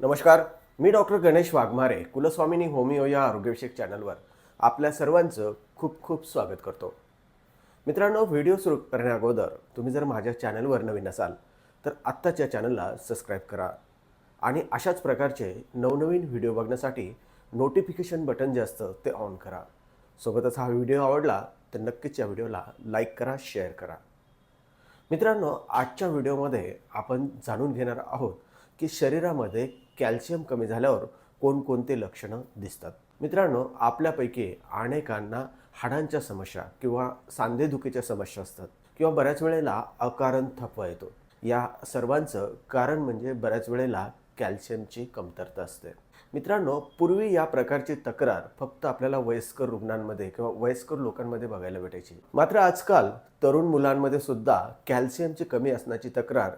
नमस्कार मी doctor Ganesh Waghmare Kulswamini homeo या आरोग्यविषयक चॅनलवर आपल्या सर्वांचं खूप खूप स्वागत करतो. मित्रांनो व्हिडिओ सुरू करण्याअगोदर तुम्ही जर माझ्या चॅनलवर नवीन असाल तर आत्ताच्या चॅनलला सबस्क्राईब करा आणि अशाच प्रकारचे नवनवीन व्हिडिओ बघण्यासाठी नोटिफिकेशन बटन जे असतं ते ऑन करा. सोबतच हा व्हिडिओ आवडला तर नक्कीच या व्हिडिओला लाईक करा शेअर करा. मित्रांनो आजच्या व्हिडिओमध्ये आपण जाणून घेणार आहोत की शरीरामध्ये कॅल्शियम कमी झाल्यावर कोणकोणते लक्षणं दिसतात? मित्रांनो आपल्यापैकी अनेकांना हाडांच्या समस्या किंवा सांधेदुखीच्या समस्या असतात किंवा बऱ्याच वेळेला अकारण थकवा येतो. या सर्वांचं कारण म्हणजे बऱ्याच वेळेला कॅल्शियमची कमतरता असते. मित्रांनो पूर्वी या प्रकारची तक्रार फक्त आपल्याला वयस्कर रुग्णांमध्ये किंवा वयस्कर लोकांमध्ये बघायला भेटायची. मात्र आजकाल तरुण मुलांमध्ये सुद्धा कॅल्शियमची कमी असण्याची तक्रार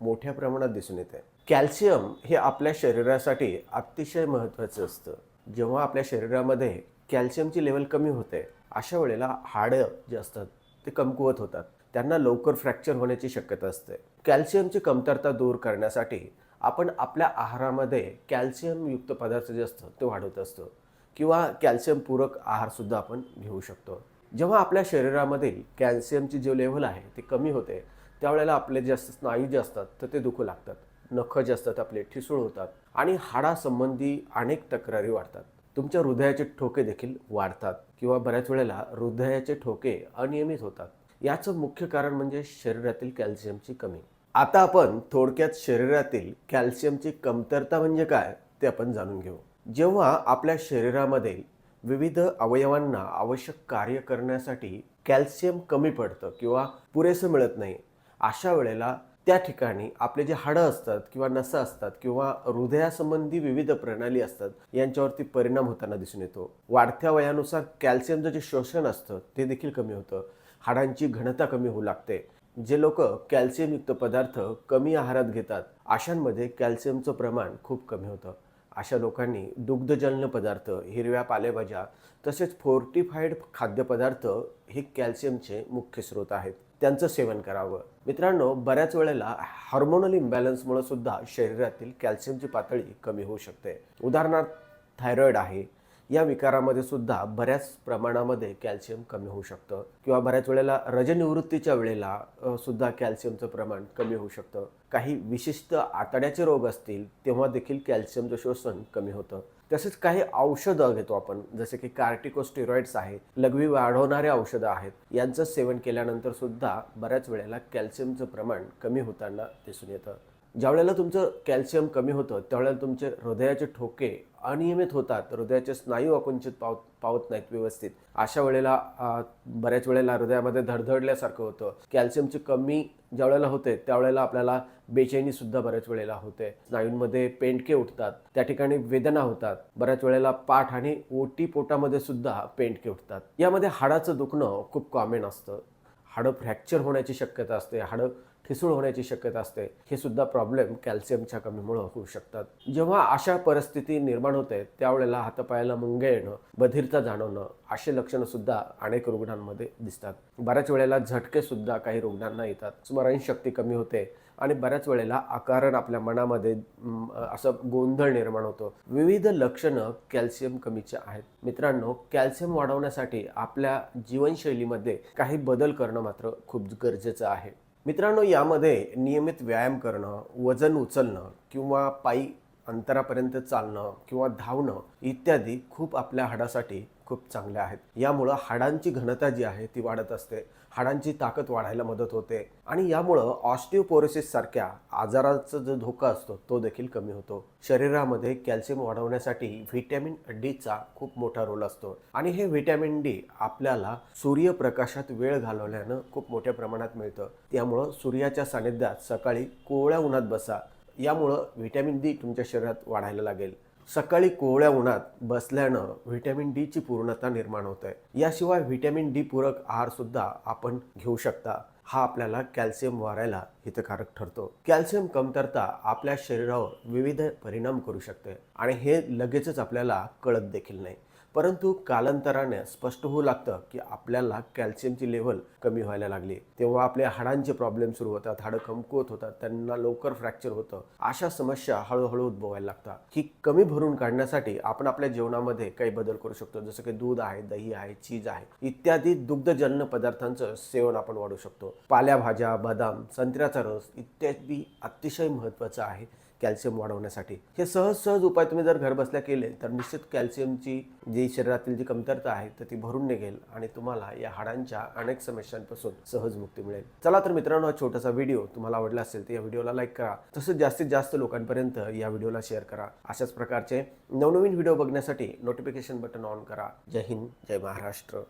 मोठ्या प्रमाणात दिसून येते. कॅल्शियम हे आपल्या शरीरासाठी अतिशय महत्त्वाचं असतं. जेव्हा आपल्या शरीरामध्ये कॅल्शियमची लेवल कमी होते अशा वेळेला हाडं जे असतात ते कमकुवत होतात. त्यांना लवकर फ्रॅक्चर होण्याची शक्यता असते. कॅल्शियमची कमतरता दूर करण्यासाठी आपण आपल्या आहारामध्ये कॅल्शियमयुक्त पदार्थ जे असतं ते वाढवत असतो किंवा कॅल्शियम पूरक आहारसुद्धा आपण घेऊ शकतो. जेव्हा आपल्या शरीरामधील कॅल्शियमची जे लेव्हल आहे ते कमी होते त्यावेळेला आपले जे असतात स्नायू जे असतात तर ते दुखू लागतात. नखं जे असतात आपले ठिसूळ होतात आणि हाडासंबंधी अनेक तक्रारी वाढतात. तुमच्या हृदयाचे ठोके देखील वाढतात किंवा बऱ्याच वेळेला हृदयाचे ठोके अनियमित होतात. याचं मुख्य कारण म्हणजे शरीरातील कॅल्शियमची कमी. आता आपण थोडक्यात शरीरातील कॅल्शियमची कमतरता म्हणजे काय ते आपण जाणून घेऊ. जेव्हा आपल्या शरीरामध्ये विविध अवयवांना आवश्यक कार्य करण्यासाठी कॅल्शियम कमी पडतं किंवा पुरेसं मिळत नाही अशा वेळेला त्या ठिकाणी आपले जे हाडं असतात किंवा नसं असतात किंवा हृदयासंबंधी विविध प्रणाली असतात यांच्यावरती परिणाम होताना दिसून येतो. वाढत्या वयानुसार कॅल्शियमचं जे शोषण असतं ते देखील कमी होतं. हाडांची घनता कमी होऊ लागते. जे लोक कॅल्शियमयुक्त पदार्थ कमी आहारात घेतात अशांमध्ये कॅल्शियमचं प्रमाण खूप कमी होतं. अशा लोकांनी दुग्धजन्य पदार्थ हिरव्या पालेभाज्या तसेच फोर्टिफाईड खाद्यपदार्थ हे कॅल्शियमचे मुख्य स्रोत आहेत. त्यांचं सेवन करावं. मित्रांनो बऱ्याच वेळेला हार्मोनल इम्बॅलन्समुळे सुद्धा शरीरातील कॅल्शियमची पातळी कमी होऊ शकते. उदाहरणार्थ थायरॉईड आहे. या विकारामध्ये सुद्धा बऱ्याच प्रमाणामध्ये कॅल्शियम कमी होऊ शकतं. किंवा बऱ्याच वेळेला रजनिवृत्तीच्या वेळेला सुद्धा कॅल्शियमचं प्रमाण कमी होऊ शकतं. काही विशिष्ट आतड्याचे रोग असतील तेव्हा देखील कॅल्शियमचं शोषण कमी होतं. तसेच काही औषधं घेतो आपण. जसे की कार्टिकोस्टेरॉइड्स आहे लघवी वाढवणारे औषधं आहेत यांचं सेवन केल्यानंतर सुद्धा बऱ्याच वेळेला कॅल्शियमचं प्रमाण कमी होताना दिसून येतं. ज्यावेळेला तुमचं कॅल्शियम कमी होतं त्यावेळेला तुमचे हृदयाचे ठोके अनियमित होतात हृदयाचे स्नायू आकुंचित पावत पावत नाहीत व्यवस्थित. अशा वेळेला बऱ्याच वेळेला हृदयामध्ये धडधडल्यासारखं होतं. कॅल्शियमची कमी ज्या वेळेला होते त्यावेळेला आपल्याला बेचैनीसुद्धा बऱ्याच वेळेला होते. स्नायूंमध्ये पेंडके उठतात त्या ठिकाणी वेदना होतात. बऱ्याच वेळेला पाठ आणि ओटी पोटामध्ये सुद्धा पेंडके उठतात. यामध्ये हाडाचं दुखणं खूप कॉमन असतं. हाडं फ्रॅक्चर होण्याची शक्यता असते. हाडं ठिसूळ होण्याची शक्यता असते. हे सुद्धा प्रॉब्लेम कॅल्शियमच्या कमीमुळे होऊ शकतात. जेव्हा अशा परिस्थिती निर्माण होते त्यावेळेला हातापायाला मुंगे येणं बधिरता जाणवणं असे लक्षणं सुद्धा अनेक रुग्णांमध्ये दिसतात. बऱ्याच वेळेला झटके सुद्धा काही रुग्णांना येतात. स्मरणशक्ती कमी होते आणि बऱ्याच वेळेला आकारण आपल्या मनामध्ये असं गोंधळ निर्माण होतो. विविध लक्षणं कॅल्शियम कमीचे आहेत. मित्रांनो कॅल्शियम वाढवण्यासाठी आपल्या जीवनशैलीमध्ये काही बदल करणं मात्र खूप गरजेचं आहे. मित्रांनो यामध्ये नियमित व्यायाम करणं वजन उचलणं किंवा पायी अंतरापर्यंत चालणं किंवा धावणं इत्यादी खूप आपल्या हाडासाठी खूप चांगल्या आहेत. यामुळं हाडांची घनता जी आहे ती वाढत असते. हाडांची ताकद वाढायला मदत होते. आणि यामुळं ऑस्टिओपोरोसिस सारख्या आजाराचा जो धोका असतो तो देखील कमी होतो. शरीरामध्ये कॅल्शियम वाढवण्यासाठी व्हिटॅमिन डीचा खूप मोठा रोल असतो. आणि हे व्हिटॅमिन डी आपल्याला सूर्यप्रकाशात वेळ घालवल्यानं खूप मोठ्या प्रमाणात मिळतं. त्यामुळं सूर्याच्या सानिध्यात सकाळी कोवळ्या उन्हात बसा. यामुळं व्हिटॅमिन डी तुमच्या शरीरात वाढायला लागेल. सकाळी कोवळ्या उन्हात बसल्यानं व्हिटॅमिन डीची पूर्णता निर्माण होत. आहे याशिवाय व्हिटॅमिन डी पूरक आहारसुद्धा आपण घेऊ शकता. हा आपल्याला कॅल्शियम वाढायला हितकारक ठरतो. कॅल्शियम कमतरता आपल्या शरीरावर विविध परिणाम करू शकते आणि हे लगेचच आपल्याला कळत देखील नाही. परंतु कालांतराने स्पष्ट होऊ लागतं की आपल्याला कॅल्शियमची लेवल कमी व्हायला लागली. तेव्हा आपल्या हाडांचे प्रॉब्लेम सुरू होतात हाडं कमकुवत होतात त्यांना लवकर फ्रॅक्चर होतं. अशा समस्या हळूहळू उद्भवायला लागतात ही कमी भरून काढण्यासाठी आपण आपल्या जेवणामध्ये काही बदल करू शकतो. जसं की दूध आहे दही आहे चीज आहे. इत्यादी दुग्धजन्य पदार्थांचं सेवन आपण वाढवू शकतो. पाल्याभाज्या बदाम संत्र्याचा रस इत्यादी अतिशय महत्त्वाचं आहे. कॅल्शियम वाढवण्यासाठी. हे सहज सहज उपाय तुम्ही जर घरबसल्या केले तर निश्चित कॅल्शियमची जी शरीरातील जी कमतरता आहे तर ती भरून निघेल आणि तुम्हाला या हाडांच्या अनेक समस्यांपासून सहज मुक्ती मिळेल. चला तर मित्रांनो हा छोटासा व्हिडिओ तुम्हाला आवडला असेल तर या व्हिडिओला लाईक करा. तसंच जास्तीत जास्त लोकांपर्यंत या व्हिडिओला शेअर करा. अशाच प्रकारचे नवनवीन व्हिडिओ बघण्यासाठी नोटिफिकेशन बटन ऑन करा. जय हिंद जय महाराष्ट्र.